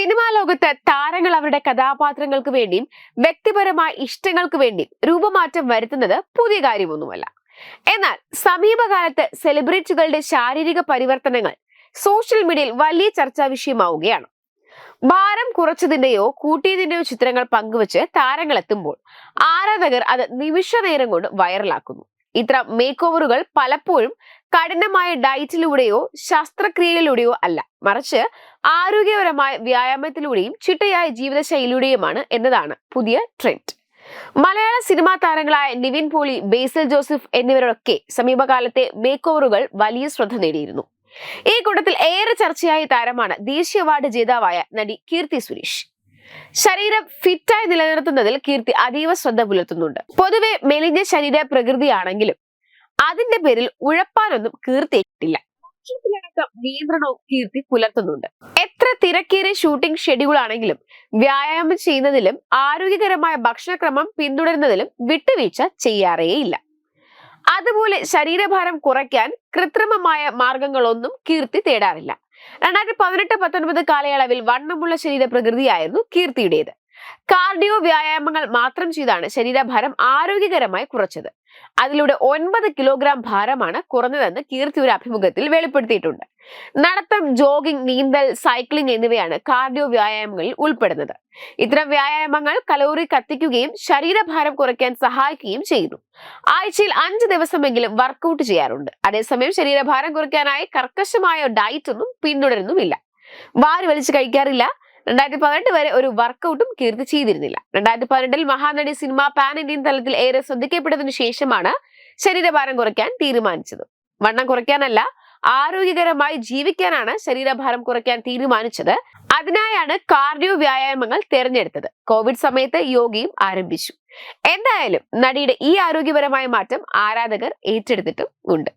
Cinema ലോകത്ത് താരങ്ങൾ അവരുടെ കഥാപാത്രങ്ങൾക്ക് വേണ്ടിയും വ്യക്തിപരമായ ഇഷ്ടങ്ങൾക്ക് വേണ്ടിയും രൂപമാറ്റം വരുത്തുന്നത് പുതിയ കാര്യമൊന്നുമല്ല. എന്നാൽ സമീപകാലത്ത് സെലിബ്രിറ്റികളുടെ ശാരീരിക പരിവർത്തനങ്ങൾ സോഷ്യൽ മീഡിയയിൽ വലിയ ചർച്ചാ വിഷയമാവുകയാണ്. ഭാരം കുറച്ചതിന്റെയോ കൂട്ടിയതിന്റെയോ ചിത്രങ്ങൾ പങ്കുവച്ച് താരങ്ങൾ എത്തുമ്പോൾ ആരാധകർ അത് നിമിഷ നേരം കൊണ്ട് വൈറലാക്കുന്നു. ഇത്തരം മേക്ക് ഓവറുകൾ പലപ്പോഴും കഠിനമായ ഡയറ്റിലൂടെയോ ശസ്ത്രക്രിയയിലൂടെയോ അല്ല. മറിച്ച് ആരോഗ്യപരമായ വ്യായാമത്തിലൂടെയും ചിട്ടയായ ജീവിതശൈലിയുടെയുമാണ് എന്നതാണ് പുതിയ ട്രെൻഡ് മലയാള സിനിമാ താരങ്ങളായ നിവിൻ പോളി ബേസിൽ ജോസഫ് എന്നിവരൊക്കെ സമീപകാലത്തെ മേക്ക് ഓവറുകൾ വലിയ ശ്രദ്ധ നേടിയിരുന്നു. ഈ കൂട്ടത്തിൽ ഏറെ ചർച്ചയായ താരമാണ് ദേശീയ അവാർഡ് ജേതാവായ നടി കീർത്തി സുരേഷ്. ശരീരം ഫിറ്റായി നിലനിർത്തുന്നതിൽ കീർത്തി അതീവ ശ്രദ്ധ പുലർത്തുന്നുണ്ട്. പൊതുവെ മെലിഞ്ഞ ശരീര പ്രകൃതിയാണെങ്കിലും അതിന്റെ പേരിൽ ഉഴപ്പാനൊന്നും കീർത്തിയിട്ടില്ല നിയന്ത്രണവും കീർത്തി പുലർത്തുന്നുണ്ട്. എത്ര തിരക്കേറിയ ഷൂട്ടിംഗ് ഷെഡ്യൂൾ ആണെങ്കിലും വ്യായാമം ചെയ്യുന്നതിലും ആരോഗ്യകരമായ ഭക്ഷണക്രമം പിന്തുടരുന്നതിലും വിട്ടുവീഴ്ച ചെയ്യാറേയില്ല. അതുപോലെ ശരീരഭാരം കുറയ്ക്കാൻ കൃത്രിമമായ മാർഗങ്ങളൊന്നും കീർത്തി തേടാറില്ല. രണ്ടായിരത്തി പതിനെട്ട് പത്തൊൻപത് കാലയളവിൽ വണ്ണമുള്ള ശരീര പ്രകൃതിയായിരുന്നു കീർത്തിയുടേത്. കാർഡിയോ വ്യായാമങ്ങൾ മാത്രം ചെയ്താണ് ശരീരഭാരം ആരോഗ്യകരമായി കുറച്ചത്. അതിലൂടെ ഒൻപത് കിലോഗ്രാം ഭാരമാണ് കുറഞ്ഞതെന്ന് കീർത്തി ഒരു അഭിമുഖത്തിൽ വെളിപ്പെടുത്തിയിട്ടുണ്ട്. നടത്തം ജോഗിംഗ് നീന്തൽ സൈക്ലിംഗ് എന്നിവയാണ് കാർഡിയോ വ്യായാമങ്ങളിൽ ഉൾപ്പെടുന്നത്. ഇത്തരം വ്യായാമങ്ങൾ കലോറി കത്തിക്കുകയും ശരീരഭാരം കുറയ്ക്കാൻ സഹായിക്കുകയും ചെയ്യുന്നു. ആഴ്ചയിൽ അഞ്ച് ദിവസമെങ്കിലും വർക്കൗട്ട് ചെയ്യാറുണ്ട്. അതേസമയം ശരീരഭാരം കുറയ്ക്കാനായി കർക്കശമായ ഡയറ്റ് ഒന്നും പിന്തുടരുന്നുമില്ല. വാരി വലിച്ചു കഴിക്കാറില്ല. രണ്ടായിരത്തി പതിനെട്ട് വരെ ഒരു വർക്കൗട്ടും കീർത്തി ചെയ്തിരുന്നില്ല. രണ്ടായിരത്തി പതിനെട്ടിൽ മഹാനടി സിനിമ പാൻ ഇന്ത്യൻ തലത്തിൽ ഏറെ ശ്രദ്ധിക്കപ്പെട്ടതിനു ശേഷമാണ് ശരീരഭാരം കുറയ്ക്കാൻ തീരുമാനിച്ചത്. വണ്ണം കുറയ്ക്കാനല്ല ആരോഗ്യകരമായി ജീവിക്കാനാണ് ശരീരഭാരം കുറയ്ക്കാൻ തീരുമാനിച്ചത്. അതിനായാണ് കാർഡിയോ വ്യായാമങ്ങൾ തിരഞ്ഞെടുത്തത്. കോവിഡ് സമയത്ത് യോഗയും ആരംഭിച്ചു. എന്തായാലും നടിയുടെ ഈ ആരോഗ്യപരമായ മാറ്റം ആരാധകർ ഏറ്റെടുത്തിട്ടും ഉണ്ട്.